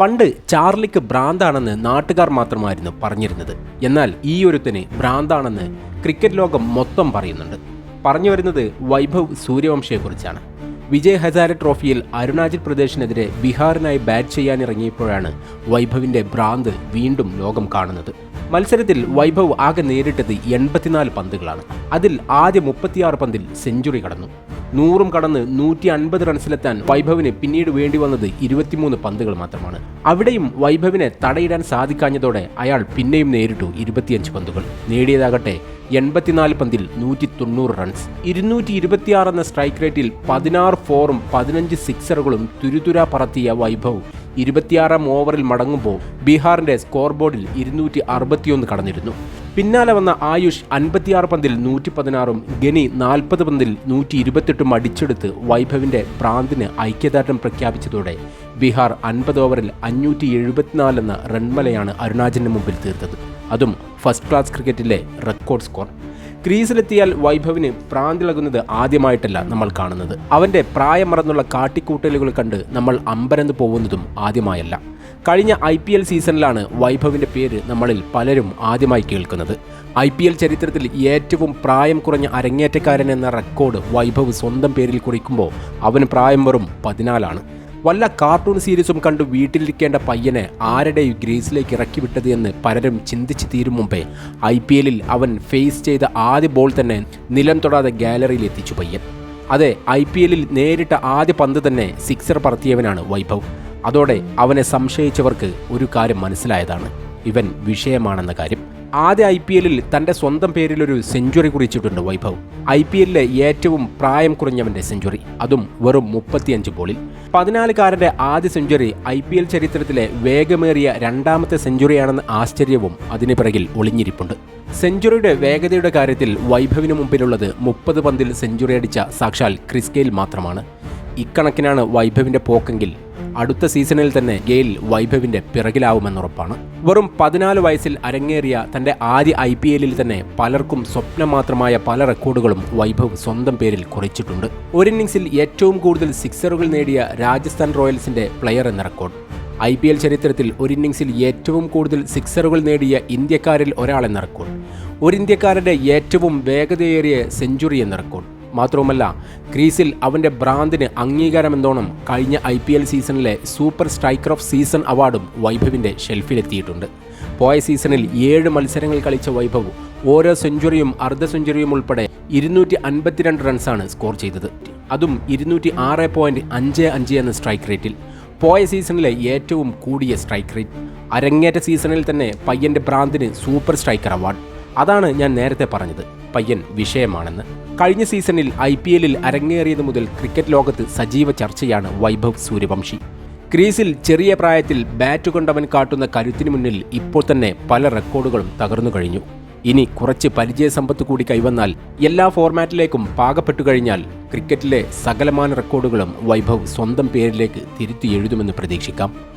പണ്ട് ചാർലിക്ക് ഭ്രാന്താണെന്ന് നാട്ടുകാർ മാത്രമായിരുന്നു പറഞ്ഞിരുന്നത്. എന്നാൽ ഈ ഒരുത്തിന് ഭ്രാന്താണെന്ന് ക്രിക്കറ്റ് ലോകം മൊത്തം പറയുന്നുണ്ട്. പറഞ്ഞു വരുന്നത് വൈഭവ് സൂര്യവംശയെക്കുറിച്ചാണ്. വിജയ് ഹസാരെ ട്രോഫിയിൽ അരുണാചൽ പ്രദേശിനെതിരെ ബീഹാറിനായി ബാറ്റ് ചെയ്യാനിറങ്ങിയപ്പോഴാണ് വൈഭവിന്റെ ഭ്രാന്ത് വീണ്ടും ലോകം കാണുന്നത്. മത്സരത്തിൽ വൈഭവ് ആകെ നേരിട്ടത് എൺപത്തിനാല് പന്തുകളാണ്. അതിൽ ആദ്യ മുപ്പത്തിയാറ് പന്തിൽ സെഞ്ചുറി കടന്നു. നൂറും കടന്ന് നൂറ്റി അൻപത് റൺസിലെത്താൻ വൈഭവിന് പിന്നീട് വേണ്ടി വന്നത് ഇരുപത്തിമൂന്ന് പന്തുകൾ മാത്രമാണ്. അവിടെയും വൈഭവിനെ തടയിടാൻ സാധിക്കാഞ്ഞതോടെ അയാൾ പിന്നെയും നേരിട്ടു ഇരുപത്തിയഞ്ച് പന്തുകൾ. നേടിയതാകട്ടെ എൺപത്തിനാല് പന്തിൽ നൂറ്റി തൊണ്ണൂറ് റൺസ് ഇരുന്നൂറ്റി ഇരുപത്തിയാറ് എന്ന സ്ട്രൈക്ക് റേറ്റിൽ പതിനാറ് ഫോറും പതിനഞ്ച് സിക്സറുകളും തുരുതുര പറത്തിയ വൈഭവ് ഇരുപത്തിയാറാം ഓവറിൽ മടങ്ങുമ്പോൾ ബീഹാറിന്റെ സ്കോർ ബോർഡിൽ ഇരുന്നൂറ്റി അറുപത്തിയൊന്ന് കടന്നിരുന്നു. പിന്നാലെ വന്ന ആയുഷ് അൻപത്തിയാറ് പന്തിൽ നൂറ്റി പതിനാറും ഗനി നാൽപ്പത് പന്തിൽ നൂറ്റി ഇരുപത്തെട്ടും അടിച്ചെടുത്ത് വൈഭവിന്റെ പ്രാന്തിന് ഐക്യദാർഢ്യം പ്രഖ്യാപിച്ചതോടെ ബീഹാർ അൻപത് ഓവറിൽ അഞ്ഞൂറ്റി എഴുപത്തിനാല് എന്ന റൺമലയാണ് അരുണാചലിന് മുമ്പിൽ തീർത്തത്. അതും ഫസ്റ്റ് ക്ലാസ് ക്രിക്കറ്റിലെ റെക്കോർഡ് സ്കോർ. ക്രീസിലെത്തിയാൽ വൈഭവിന് പ്രാന്തിളകുന്നത് ആദ്യമായിട്ടല്ല നമ്മൾ കാണുന്നത്. അവന്റെ പ്രായം മറന്നുള്ള കാട്ടിക്കൂട്ടലുകൾ കണ്ട് നമ്മൾ അമ്പരന്ന് പോകുന്നതും ആദ്യമായല്ല. കഴിഞ്ഞ ഐ പി എൽ സീസണിലാണ് വൈഭവിന്റെ പേര് നമ്മളിൽ പലരും ആദ്യമായി കേൾക്കുന്നത്. ഐ പി എൽ ചരിത്രത്തിൽ ഏറ്റവും പ്രായം കുറഞ്ഞ അരങ്ങേറ്റക്കാരൻ എന്ന റെക്കോർഡ് വൈഭവ് സ്വന്തം പേരിൽ കുറിക്കുമ്പോൾ അവന് പ്രായം വെറും പതിനാലാണ്. വല്ല കാർട്ടൂൺ സീരീസും കണ്ട് വീട്ടിലിരിക്കേണ്ട പയ്യനെ ആരുടെ ഗ്രീസിലേക്ക് ഇറക്കി വിട്ടത് എന്ന് പലരും ചിന്തിച്ചു തീരും മുമ്പേ ഐ പി എല്ലിൽ അവൻ ഫേസ് ചെയ്ത ആദ്യ ബോൾ തന്നെ നിലം തൊടാതെ ഗാലറിയിൽ എത്തിച്ചു പയ്യൻ. അതെ ഐ പി എല്ലിൽ നേരിട്ട ആദ്യ പന്ത് തന്നെ സിക്സർ പറത്തിയവനാണ് വൈഭവ്. അതോടെ അവനെ സംശയിച്ചവർക്ക് ഒരു കാര്യം മനസ്സിലായതാണ്. ഇവൻ വിഷയമാണെന്ന കാര്യം. ആദ്യ ഐ പി എല്ലിൽ തന്റെ സ്വന്തം പേരിലൊരു സെഞ്ചുറി കുറിച്ചിട്ടുണ്ട് വൈഭവ്. ഐ പി എല്ലിലെ ഏറ്റവും പ്രായം കുറഞ്ഞവന്റെ സെഞ്ചുറി. അതും വെറും മുപ്പത്തിയഞ്ച് ബോളിൽ. പതിനാലുകാരന്റെ ആദ്യ സെഞ്ചുറി ഐ പി എൽ ചരിത്രത്തിലെ വേഗമേറിയ രണ്ടാമത്തെ സെഞ്ചുറിയാണെന്ന ആശ്ചര്യവും അതിന് പിറകിൽ ഒളിഞ്ഞിരിപ്പുണ്ട്. സെഞ്ചുറിയുടെ വേഗതയുടെ കാര്യത്തിൽ വൈഭവിന് മുമ്പിലുള്ളത് മുപ്പത് പന്തിൽ സെഞ്ചുറി അടിച്ച സാക്ഷാൽ ക്രിസ്കെയിൽ മാത്രമാണ്. ഇക്കണക്കിനാണ് വൈഭവിന്റെ പോക്കെങ്കിൽ അടുത്ത സീസണിൽ തന്നെ ഗെയിൽ വൈഭവിന്റെ പിറകിലാവുമെന്നുറപ്പാണ് വെറും പതിനാല് വയസ്സിൽ അരങ്ങേറിയ തന്റെ ആദ്യ ഐ പി എല്ലിൽ തന്നെ പലർക്കും സ്വപ്നം മാത്രമായ പല റെക്കോർഡുകളും വൈഭവ് സ്വന്തം പേരിൽ കുറിച്ചിട്ടുണ്ട്. ഒരു ഇന്നിംഗ്സിൽ ഏറ്റവും കൂടുതൽ സിക്സറുകൾ നേടിയ രാജസ്ഥാൻ റോയൽസിന്റെ പ്ലെയർ എന്ന റെക്കോർഡ്. ഐ പി എൽ ചരിത്രത്തിൽ ഒരു ഇന്നിംഗ്സിൽ ഏറ്റവും കൂടുതൽ സിക്സറുകൾ നേടിയ ഇന്ത്യക്കാരിൽ ഒരാളെന്ന റെക്കോർഡ്. ഒരു ഇന്ത്യക്കാരന്റെ ഏറ്റവും വേഗതയേറിയ സെഞ്ചുറി എന്ന റെക്കോർഡ്. മാത്രവുമല്ല ക്രീസിൽ അവന്റെ ഭ്രാന്തിന് അംഗീകാരമെന്തോണം കഴിഞ്ഞ ഐ പി എൽ സീസണിലെ സൂപ്പർ സ്ട്രൈക്കർ ഓഫ് സീസൺ അവാർഡും വൈഭവിന്റെ ഷെൽഫിലെത്തിയിട്ടുണ്ട്. പോയ സീസണിൽ ഏഴ് മത്സരങ്ങൾ കളിച്ച വൈഭവ് ഓരോ സെഞ്ചുറിയും അർദ്ധ സെഞ്ചുറിയും ഉൾപ്പെടെ ഇരുന്നൂറ്റി അൻപത്തിരണ്ട് റൺസാണ് സ്കോർ ചെയ്തത്. അതും ഇരുന്നൂറ്റി ആറ് പോയിന്റ് അഞ്ച് അഞ്ച് എന്ന സ്ട്രൈക്ക് റേറ്റിൽ. പോയ സീസണിലെ ഏറ്റവും കൂടിയ സ്ട്രൈക്ക് റേറ്റ്. അരങ്ങേറ്റ സീസണിൽ തന്നെ പയ്യന്റെ ഭ്രാന്തിന് സൂപ്പർ സ്ട്രൈക്കർ അവാർഡ്. അതാണ് ഞാൻ നേരത്തെ പറഞ്ഞത്. പയ്യൻ വിഷയമാണെന്ന്. കഴിഞ്ഞ സീസണിൽ ഐ പി എല്ലിൽ അരങ്ങേറിയത് മുതൽ ക്രിക്കറ്റ് ലോകത്ത് സജീവ ചർച്ചയാണ് വൈഭവ് സൂര്യവംശി. ക്രീസിൽ ചെറിയ പ്രായത്തിൽ ബാറ്റ് കൊണ്ടവൻ കാട്ടുന്ന കരുത്തിന് മുന്നിൽ ഇപ്പോൾ തന്നെ പല റെക്കോർഡുകളും തകർന്നു കഴിഞ്ഞു. ഇനി കുറച്ച് പരിചയസമ്പത്ത് കൂടി കൈവന്നാൽ എല്ലാ ഫോർമാറ്റിലേക്കും പാകപ്പെട്ടു കഴിഞ്ഞാൽ ക്രിക്കറ്റിലെ സകലമാന റെക്കോർഡുകളും വൈഭവ് സ്വന്തം പേരിലേക്ക് തിരുത്തി എഴുതുമെന്ന് പ്രതീക്ഷിക്കാം.